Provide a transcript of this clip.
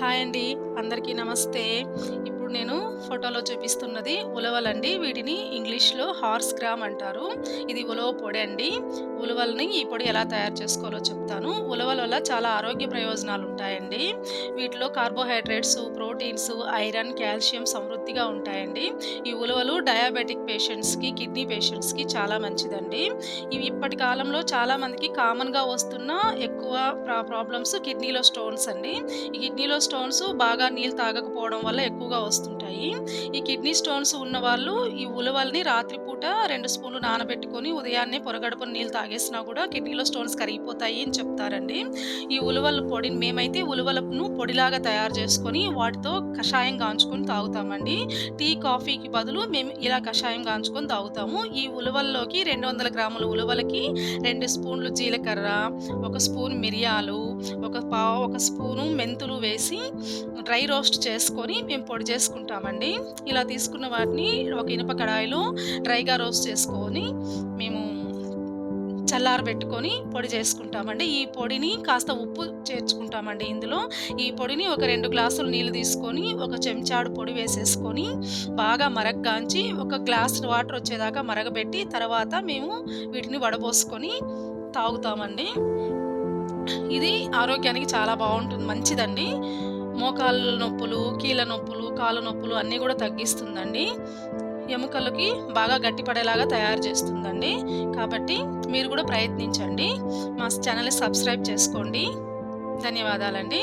Hi అండి అందరికీ నమస్తే. ఇప్పుడు నేను ఫోటోలో చూపిస్తున్నది ఉలవలండి. వీటిని ఇంగ్లీష్లో హార్స్ గ్రామ్ అంటారు. ఇది ఉలవ పొడి అండి. ఉలవల్ని ఈ పొడి ఎలా తయారు చేసుకోవాలో చెప్తాను. ఉలవల వల్ల చాలా ఆరోగ్య ప్రయోజనాలు ఉంటాయండి. వీటిలో కార్బోహైడ్రేట్స్ ప్రోటీన్స్ ఐరన్ కాల్షియం సమృద్ధిగా ఉంటాయండి. ఈ ఉలవలు డయాబెటిక్ పేషెంట్స్కి కిడ్నీ పేషెంట్స్కి చాలా మంచిదండి. ఇవి ఇప్పటి కాలంలో చాలామందికి కామన్గా వస్తున్న ఎక్కువ ప్రా ప్రాబ్లమ్స్ కిడ్నీలో స్టోన్స్ అండి. ఈ కిడ్నీలో స్టోన్స్ బాగా నీళ్ళు తాగకపోవడం వల్ల ఎక్కువగా వస్తుంటాయి. ఈ కిడ్నీ స్టోన్స్ ఉన్న వాళ్ళు ఈ ఉలవల్ని రాత్రిపూట రెండు స్పూన్లు నానబెట్టుకొని ఉదయాన్నే పొరగడుపున నీళ్ళు తాగేసినా కూడా కిడ్నీలో స్టోన్స్ కరిగిపోతాయి అని చెప్తారండి. ఈ ఉలవల పొడిని మేమైతే ఉలవలను పొడిలాగా తయారు చేసుకొని వాటితో కషాయం కాంచుకొని తాగుతామండి. టీ కాఫీకి బదులు మేము ఇలా కషాయం కాంచుకొని తాగుతాము. ఈ ఉలవల్లోకి రెండు వందల గ్రాముల ఉలవలకి రెండు స్పూన్లు జీలకర్ర ఒక స్పూన్ మిరియాలు ఒక పావు ఒక స్పూను మెంతులు వేసి డ్రై రోస్ట్ చేసుకొని మేము పొడి చేసుకుంటామండి. ఇలా తీసుకున్న వాటిని ఒక ఇనుప కడాయిలో డ్రైగా రోస్ట్ చేసుకొని చల్లారబెట్టుకొని పొడి చేసుకుంటామండి. ఈ పొడిని కాస్త ఉప్పు చేర్చుకుంటామండి ఇందులో. ఈ పొడిని ఒక రెండు గ్లాసులు నీళ్ళు తీసుకొని ఒక చెంచాడు పొడి వేసేసుకొని బాగా మరగ్గాంచి ఒక గ్లాస్ వాటర్ వచ్చేదాకా మరగబెట్టి తర్వాత మేము వీటిని వడబోసుకొని తాగుతామండి. ఇది ఆరోగ్యానికి చాలా బాగుంటుంది. మంచిదండి. మోకాళ్ళ నొప్పులు కీళ్ళ నొప్పులు కాళ్ళ నొప్పులు అన్నీ కూడా తగ్గిస్తుందండి. ఎముకలకి బాగా గట్టిపడేలాగా తయారు చేస్తుందండి. కాబట్టి మీరు కూడా ప్రయత్నించండి. మా ఛానల్ని సబ్స్క్రైబ్ చేసుకోండి. ధన్యవాదాలండి.